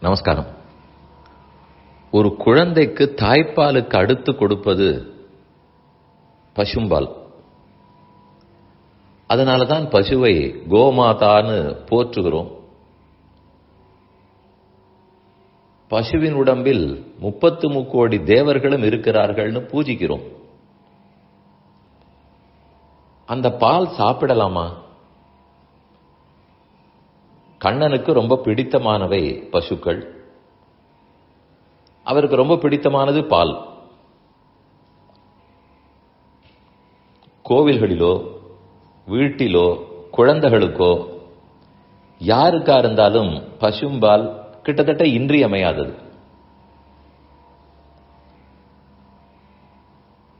நமஸ்காரம். ஒரு குழந்தைக்கு தாய்ப்பாலுக்கு அடுத்து கொடுப்பது பசும்பால். அதனால தான் பசுவை கோமாதான்னு போற்றுகிறோம். பசுவின் உடம்பில் முப்பத்து முக்கோடி தேவர்களும் இருக்கிறார்கள்னு பூஜிக்கிறோம். அந்த பால் சாப்பிடலாமா? கண்ணனுக்கு ரொம்ப பிடித்தமானவை பசுக்கள். அவருக்கு ரொம்ப பிடித்தமானது பால். கோவில்களிலோ வீட்டிலோ குழந்தைகளுக்கோ யாருக்கா இருந்தாலும் பசும்பால் கிட்டத்தட்ட இன்றியமையாதது.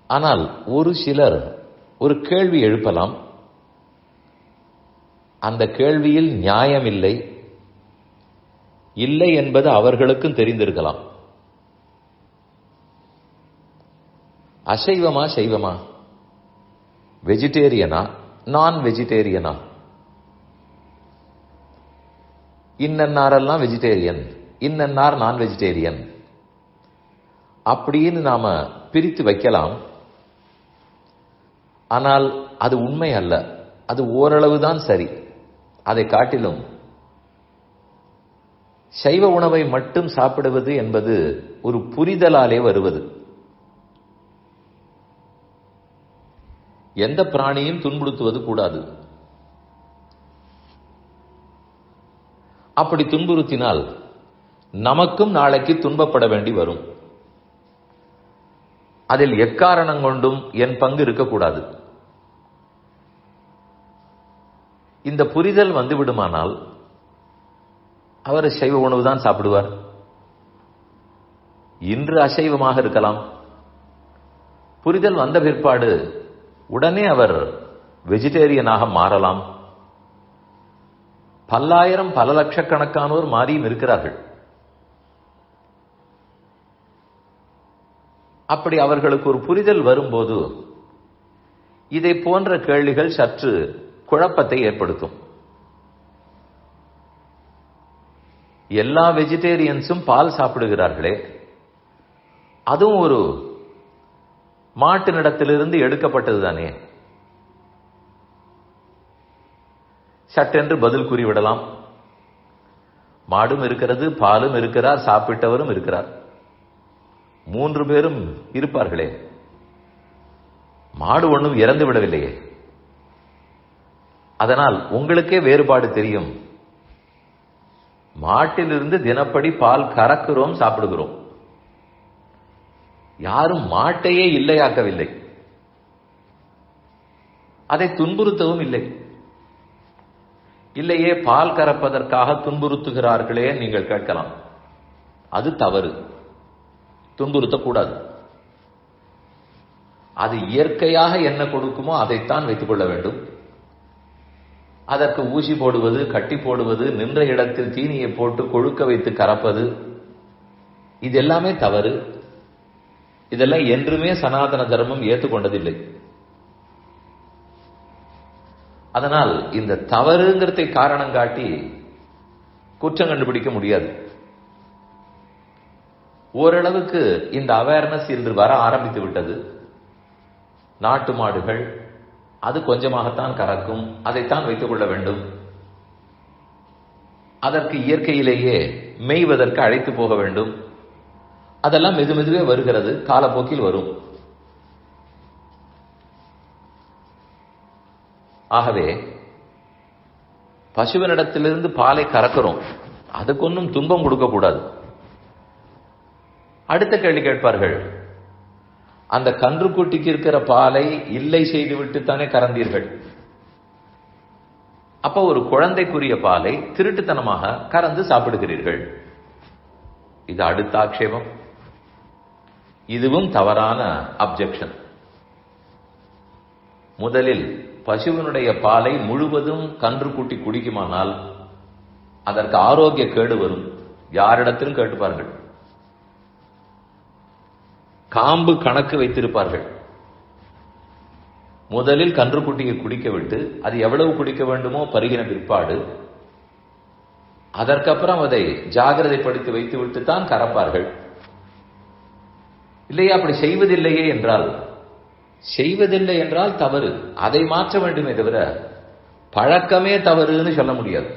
ஆனால் ஒரு சிலர் ஒரு கேள்வி எழுப்பலாம். அந்த கேள்வியில் நியாயம் இல்லை இல்லை என்பது அவர்களுக்கும் தெரிந்திருக்கலாம். அசைவமா சைவமா? வெஜிடேரியனா நான் வெஜிடேரியனா இன்னன்னாரெல்லாம் வெஜிடேரியன் இன்னன்னார் நான் வெஜிடேரியன் அப்படின்னு நாம பிரித்து வைக்கலாம். ஆனால் அது உண்மை அல்ல. அது ஓரளவு தான் சரி. அதை காட்டிலும் சைவ உணவை மட்டும் சாப்பிடுவது என்பது ஒரு புரிதலாலே வருவது. எந்த பிராணியும் துன்புறுத்துவது கூடாது. அப்படி துன்புறுத்தினால் நமக்கும் நாளைக்கு துன்பப்பட வேண்டி வரும். அதில் எக்காரணம் கொண்டும் என் பங்கு இருக்கக்கூடாது. இந்த புரிதல் வந்து விடுமானால் அவர் சைவ உணவு தான் சாப்பிடுவார். இன்று அசைவமாக இருக்கலாம். புரிதல் வந்த பிற்பாடு உடனே அவர் வெஜிடேரியனாக மாறலாம். பல்லாயிரம் பல லட்சக்கணக்கானோர் மாறியும் இருக்கிறார்கள். அப்படி அவர்களுக்கு ஒரு புரிதல் வரும்போது இதை போன்ற கேள்விகள் சற்று குழப்பத்தை ஏற்படுத்தும். எல்லா வெஜிடேரியன்ஸும் பால் சாப்பிடுகிறார்களே அதுவும் ஒரு மாட்டினிடத்திலிருந்து எடுக்கப்பட்டது தானே? சட்டென்று பதில் கூறிவிடலாம். மாடும் இருக்கிறது பாலும் இருக்கிறார் சாப்பிட்டவரும் இருக்கிறார். மூன்று பேரும் இருப்பார்களே. மாடு ஒன்றும் இறந்து விடவில்லையே. அதனால் உங்களுக்கே வேறுபாடு தெரியும். மாட்டிலிருந்து தினப்படி பால் கறக்கிறோம் சாப்பிடுகிறோம். யாரும் மாட்டையே இல்லையாக்கவில்லை. அதை துன்புறுத்தவும் இல்லை. இல்லையே பால் கறப்பதற்காக துன்புறுத்துகிறார்களே நீங்கள் கேட்கலாம். அது தவறு. துன்புறுத்தக்கூடாது. அது இயற்கையாக என்ன கொடுக்குமோ அதைத்தான் வைத்துக் கொள்ள வேண்டும். அதற்கு ஊசி போடுவது கட்டி போடுவது நின்ற இடத்தில் தீனியை போட்டு கொழுக்க வைத்து கறப்பது இது எல்லாமே தவறு. இதெல்லாம் என்றுமே சனாதன தர்மம் ஏற்றுக்கொண்டதில்லை. அதனால் இந்த தவறுங்கிறதை காரணம் காட்டி குற்றம் கண்டுபிடிக்க முடியாது. ஓரளவுக்கு இந்த அவேர்னஸ் இன்று வர ஆரம்பித்து விட்டது. நாட்டு மாடுகள் அது கொஞ்சமாகத்தான் கறக்கும். அதைத்தான் வைத்துக் கொள்ள வேண்டும். அதற்கு இயற்கையிலேயே மெய்வதற்கு அழைத்து போக வேண்டும். அதெல்லாம் மெது மெதுவே வருகிறது. காலப்போக்கில் வரும். ஆகவே பசுவனிடத்திலிருந்து பாலை கறக்கிறோம். அதுக்கு ஒன்றும் துன்பம் கொடுக்கக்கூடாது. அடுத்த கேள்வி கேட்பார்கள். அந்த கன்றுக்குட்டிக்கு இருக்கிற பாலை இல்லை செய்துவிட்டு தானே கறந்தீர்கள். அப்ப ஒரு குழந்தைக்குரிய பாலை திருட்டுத்தனமாக கறந்து சாப்பிடுகிறீர்கள். இது அடுத்த ஆட்சேபம் இதுவும் தவறான அப்ஜெக்ஷன். முதலில் பசுவினுடைய பாலை முழுவதும் கன்றுக்குட்டி குடிக்குமானால் அதற்கு ஆரோக்கிய கேடு வரும். யாரிடத்திலும் கேட்டுப்பார்கள் காம்பு கணக்கு வைத்திருப்பார்கள். முதலில் கன்றுக்குட்டியை குடிக்க விட்டு அது எவ்வளவு குடிக்க வேண்டுமோ பருகின பிற்பாடு அதற்கப்புறம் அதை ஜாகிரதைப்படுத்தி வைத்து விட்டு தான் கறப்பார்கள். இல்லையா அப்படி செய்வதில்லையே என்றால் செய்வதில்லை என்றால் தவறு. அதை மாற்ற வேண்டுமே தவிர பழக்கமே தவறுன்னு சொல்ல முடியாது.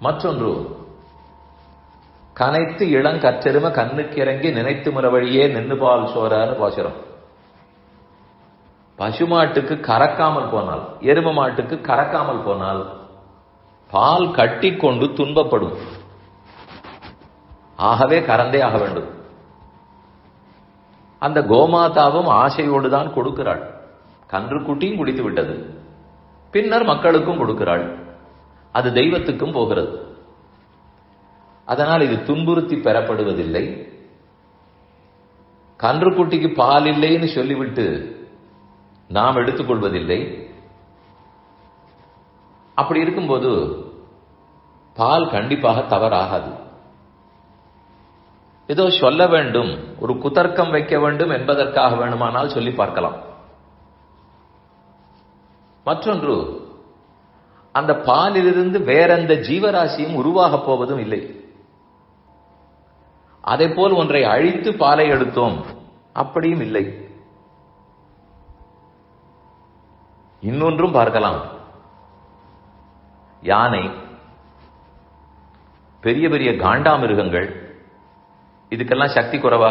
மற்றொன்று கனைத்து இளங்கற்றெரும கண்ணுக்கு இறங்கி நினைத்து முற வழியே நின்று பால் சோறான்னு பாசுரம் பசுமாட்டுக்கு கறக்காமல் போனால் எரும மாட்டுக்கு கறக்காமல் போனால் பால் கட்டி கொண்டு துன்பப்படும். ஆகவே கறந்தே ஆக வேண்டும். அந்த கோமாதாவும் ஆசையோடு தான் கொடுக்கிறாள். கன்றுக்குட்டியும் குடித்து விட்டது. பின்னர் மக்களுக்கும் கொடுக்கிறாள். அது தெய்வத்துக்கும் போகிறது. அதனால் இது துன்புறுத்தி பெறப்படுவதில்லை. கன்றுக்குட்டிக்கு பால் இல்லைன்னு சொல்லிவிட்டு நாம் எடுத்துக்கொள்வதில்லை. அப்படி இருக்கும்போது பால் கண்டிப்பாக தவறாகாது. ஏதோ சொல்ல வேண்டும் ஒரு குதர்க்கம் வைக்க வேண்டும் என்பதற்காக வேண்டுமானால் சொல்லி பார்க்கலாம். மற்றொன்று அந்த பாலிலிருந்து வேறெந்த ஜீவராசியும் உருவாகப் போவதும் இல்லை. அதை போல் ஒன்றை அழித்து பாலை எடுத்தோம். அப்படியும் இல்லை. இன்னொன்றும் பார்க்கலாம். யானை பெரிய பெரிய காண்டாமிருகங்கள் இதுக்கெல்லாம் சக்தி குறைவா?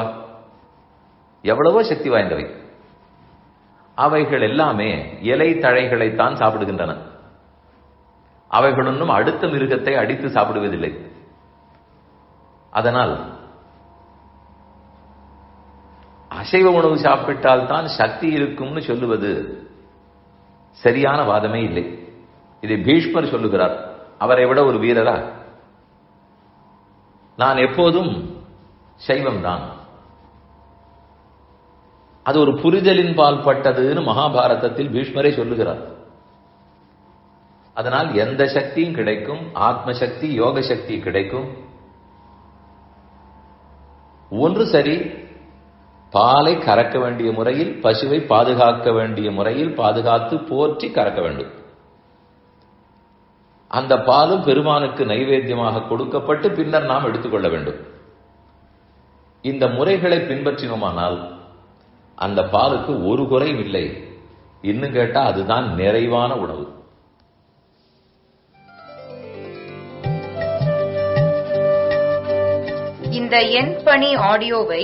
எவ்வளவோ சக்தி வாய்ந்தவை. அவைகள் எல்லாமே இலை தழைகளைத்தான் சாப்பிடுகின்றன. அவைகள் ஒன்றும் அடுத்த மிருகத்தை அடித்து சாப்பிடுவதில்லை. அதனால் அசைவ உணவு சாப்பிட்டால் தான் சக்தி இருக்கும்னு சொல்லுவது சரியான வாதமே இல்லை. இதை பீஷ்மர் சொல்லுகிறார். அவரை விட ஒரு வீரரா? நான் எப்போதும் சைவம்தான். அது ஒரு புரிதலின் பால் பட்டதுன்னு மகாபாரதத்தில் பீஷ்மரே சொல்லுகிறார். அதனால் எந்த சக்தியும் கிடைக்கும் ஆத்ம சக்தி யோக சக்தி கிடைக்கும். ஒன்று சரி பாலை கறக்க வேண்டிய முறையில் பசுவை பாதுகாக்க வேண்டிய முறையில் பாதுகாத்து போற்றி கறக்க வேண்டும். அந்த பாலும் பெருமானுக்கு நைவேத்தியமாக கொடுக்கப்பட்டு பின்னர் நாம் எடுத்துக்கொள்ள வேண்டும். இந்த முறைகளை பின்பற்றினோமானால் அந்த பாலுக்கு ஒரு குறையும் இல்லை. இன்னும் கேட்டால் அதுதான் நிறைவான உணவு. இந்த எண் பணி ஆடியோவை